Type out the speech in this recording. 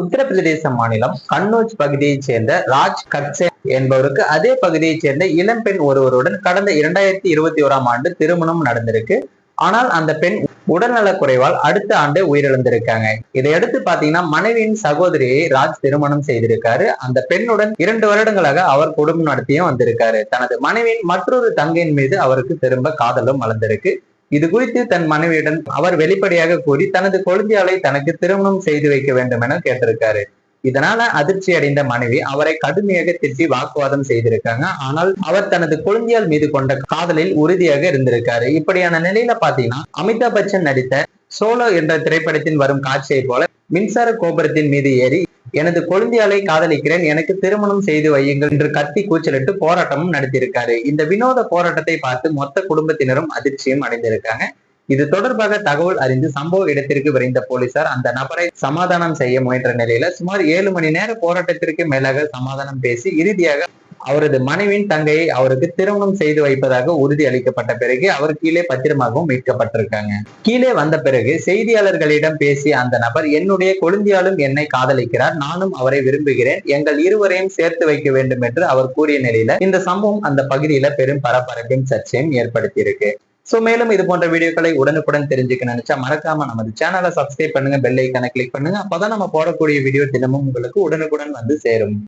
உத்தரப்பிரதேச மாநிலம் கன்னோஜ் பகுதியைச் சேர்ந்த ராஜ் கட்சே என்பவருக்கு அதே பகுதியைச் சேர்ந்த இளம்பெண் ஒருவருடன் கடந்த இரண்டாயிரத்தி இருபத்தி ஓராம் ஆண்டு திருமணம் நடந்திருக்கு. ஆனால் அந்த பெண் உடல்நலக் குறைவால் அடுத்த ஆண்டு உயிரிழந்திருக்காங்க. இதையடுத்து பாத்தீங்கன்னா மனைவியின் சகோதரியை ராஜ் திருமணம் செய்திருக்காரு. அந்த பெண்ணுடன் இரண்டு வருடங்களாக அவர் குடும்பம் நடத்தியும் வந்திருக்காரு. தனது மனைவியின் மற்றொரு தங்கையின் மீது அவருக்கு திரும்ப காதலும் வளர்ந்திருக்கு. இது குறித்து தன் மனைவியிடம் அவர் வெளிப்படையாக கூறி தனது கொழுந்தியாளை தனக்கு திருமணம் செய்து வைக்க வேண்டும் என கேட்டிருக்காரு. இதனால அதிர்ச்சி அடைந்த மனைவி அவரை கடுமையாக திட்டி வாக்குவாதம் செய்திருக்காங்க. ஆனால் அவர் தனது குழந்தையால் மீது கொண்ட காதலில் உறுதியாக இருந்திருக்காரு. இப்படியான நிலையில பாத்தீங்கன்னா அமிதாப் பச்சன் நடித்த சோலோ என்ற திரைப்படத்தின் வரும் காட்சியை போல மின்சார கோபுரத்தின் மீது ஏறி எனது கொழுந்தியாலை காதலிக்கிறேன். எனக்கு திருமணம் செய்து வையுங்கள் என்று கத்தி கூச்சலிட்டு போராட்டமும் நடத்தியிருக்காரு. இந்த வினோத போராட்டத்தை பார்த்து மொத்த குடும்பத்தினரும் அதிர்ச்சியும் அடைந்திருக்காங்க. இது தொடர்பாக தகவல் அறிந்து சம்பவ இடத்திற்கு விரைந்த போலீசார் அந்த நபரை சமாதானம் செய்ய முயன்ற நிலையில சுமார் ஏழு மணி நேர போராட்டத்திற்கு மேலாக சமாதானம் பேசி இறுதியாக அவரது மனைவியின் தங்கையை அவருக்கு திருமணம் செய்து வைப்பதாக உறுதி அளிக்கப்பட்ட பிறகு அவர் கீழே பத்திரமாகவும் மீட்கப்பட்டிருக்காங்க. கீழே வந்த பிறகு செய்தியாளர்களிடம் பேசிய அந்த நபர் என்னுடைய கொழுந்தியாலும் என்னை காதலிக்கிறார். நானும் அவரை விரும்புகிறேன். எங்கள் இருவரையும் சேர்த்து வைக்க வேண்டும் என்று அவர் கூறிய நிலையில இந்த சம்பவம் அந்த பகுதியில பெரும் பரபரப்பையும் சர்ச்சையும் ஏற்படுத்தியிருக்கு. சோ மேலும் இது போன்ற வீடியோக்களை உடனுக்குடன் தெரிஞ்சுக்க நினைச்சா மறக்காம நமது சேனலை சப்ஸ்கிரைப் பண்ணுங்க பெல் ஐக்கானை கிளிக் பண்ணுங்க. அப்பதான் நம்ம போடக்கூடிய வீடியோ தினமும் உங்களுக்கு உடனுக்குடன் வந்து சேரும்.